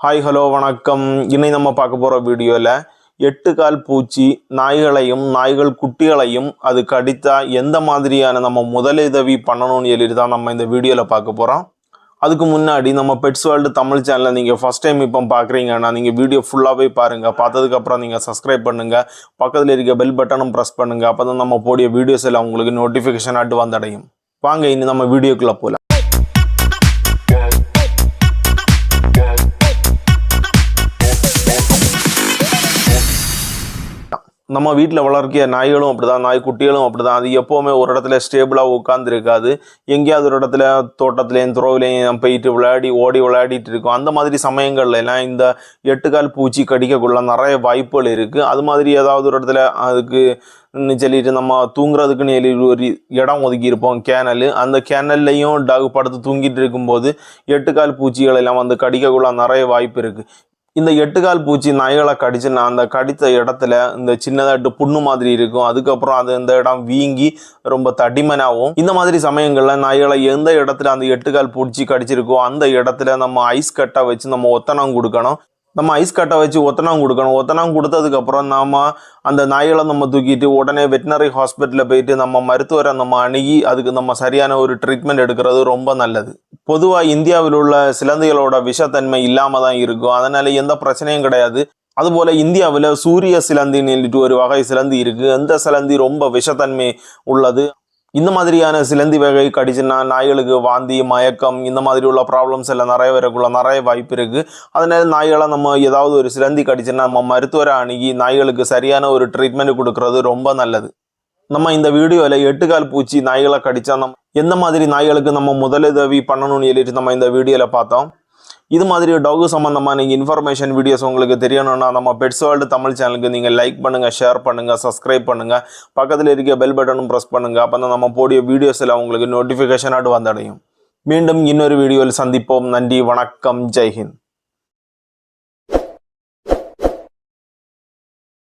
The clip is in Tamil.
ஹாய் ஹலோ வணக்கம். இன்னை நம்ம பார்க்க போகிற வீடியோவில் எட்டு கால் பூச்சி நாய்களையும் நாய்கள் குட்டிகளையும் அது கடித்தா எந்த மாதிரியான நம்ம முதலுதவி பண்ணணும்னு சொல்லி தான் நம்ம இந்த வீடியோவில் பார்க்க போகிறோம் அதுக்கு முன்னாடி நம்ம பெட்ஸ் வேர்ல்டு தமிழ் சேனலை நீங்கள் ஃபஸ்ட் டைம் இப்போ பார்க்குறீங்கன்னா நீங்கள் வீடியோ ஃபுல்லாகவே பாருங்கள் பார்த்ததுக்கப்புறம் நீங்கள் சப்ஸ்கிரைப் பண்ணுங்கள் பக்கத்தில் இருக்க பெல் பட்டனும் ப்ரெஸ் பண்ணுங்கள் அப்போ தான் நம்ம போடிய வீடியோஸ் எல்லாம் உங்களுக்கு நோட்டிஃபிகேஷன் ஆட்டு வந்தடையும். வாங்க இனி நம்ம வீடியோக்குள்ளே போகலாம் நம்ம வீட்டில் வளர்க்கிற நாய்களும் அப்படி தான் நாய் குட்டிகளும் அப்படிதான். அது எப்போவுமே ஒரு இடத்துல ஸ்டேபிளாக உட்காந்துருக்காது எங்கேயாவது ஒரு இடத்துல தோட்டத்துலேயும் துறவுலேயும் போயிட்டு விளையாடி ஓடி விளையாடிட்டு இருக்கும். அந்த மாதிரி சமயங்கள்லாம் இந்த எட்டுக்கால் பூச்சி கடிக்கக்குள்ள நிறைய வாய்ப்புகள் இருக்குது அது மாதிரி ஏதாவது ஒரு இடத்துல அதுக்கு சொல்லிட்டு நம்ம தூங்குறதுக்குன்னு எழுதி ஒரு இடம் ஒதுக்கியிருப்போம் கேனல் அந்த கேனல்லையும் டாக் படுத்து தூங்கிட்டு இருக்கும்போது எட்டுக்கால் பூச்சிகள் எல்லாம் வந்து கடிக்கக்குள்ள நிறைய வாய்ப்பு இருக்குது இந்த எட்டுக்கால் பூச்சி நாய்களை கடிச்சுன்னா அந்த கடித்த இடத்துல இந்த சின்னதாட்டு புண்ணு மாதிரி இருக்கும். அதுக்கப்புறம் அது இந்த இடம் வீங்கி ரொம்ப தடிமனாகும் இந்த மாதிரி சமயங்களில் நாய்களை எந்த இடத்துல அந்த எட்டுக்கால் பூச்சி கடிச்சிருக்கோ அந்த இடத்துல நம்ம ஐஸ் கட்டை வச்சு நம்ம ஒத்தனம் கொடுக்கணும். நம்ம ஐஸ் கட்டை வச்சு ஒத்தனம் கொடுக்கணும். ஒத்தனம் கொடுத்ததுக்கப்புறம் நாம் அந்த நாய்களை நம்ம தூக்கிட்டு உடனே வெட்டினரி ஹாஸ்பிட்டலில் போயிட்டு நம்ம மருத்துவரை நம்ம அணுகி அதுக்கு நம்ம சரியான ஒரு ட்ரீட்மெண்ட் எடுக்கிறது ரொம்ப நல்லது. பொதுவாக இந்தியாவில் உள்ள சிலந்திகளோட விஷத்தன்மை இல்லாமல் தான் இருக்கும். அதனால் எந்த பிரச்சனையும் கிடையாது. அதுபோல் இந்தியாவில் சூரிய சிலந்தின்னு சொல்லிட்டு ஒரு வகை சிலந்தி இருக்குது அந்த சிலந்தி ரொம்ப விஷத்தன்மை உள்ளது. இந்த மாதிரியான சிலந்தி வகை கடிச்சுன்னா நாய்களுக்கு வாந்தி மயக்கம் இந்த மாதிரி உள்ள ப்ராப்ளம்ஸ் எல்லாம் நிறைய வரக்குள்ள நிறைய வாய்ப்பு இருக்குது அதனால நாய்களை நம்ம ஏதாவது ஒரு சிலந்தி கடிச்சுன்னா நம்ம மருத்துவரை அணுகி நாய்களுக்கு சரியான ஒரு ட்ரீட்மெண்ட் கொடுக்கறது ரொம்ப நல்லது. நம்ம இந்த வீடியோவில் எட்டுக்கால் பூச்சி நாய்களை கடிச்சா நம்ம எந்த மாதிரி நாய்களுக்கு நம்ம முதலுதவி பண்ணணும்னு சொல்லிட்டு நம்ம இந்த வீடியோவில் பார்த்தோம். இது மாதிரி டாகு சம்மந்தமான இன்ஃபர்மேஷன் வீடியோஸ் உங்களுக்கு தெரியணும்னா நம்ம பெட்ஸ் வேர்ல்டு தமிழ் சேனலுக்கு நீங்கள் லைக் பண்ணுங்கள் ஷேர் பண்ணுங்கள் சப்ஸ்கிரைப் பண்ணுங்கள் பக்கத்தில் இருக்க பெல் பட்டனும் ப்ரெஸ் பண்ணுங்கள் அப்போ தான் நம்ம போடிய வீடியோஸில் உங்களுக்கு நோட்டிஃபிகேஷனாக வந்தடையும். மீண்டும் இன்னொரு வீடியோவில் சந்திப்போம். நன்றி வணக்கம். ஜெய்ஹிந்த்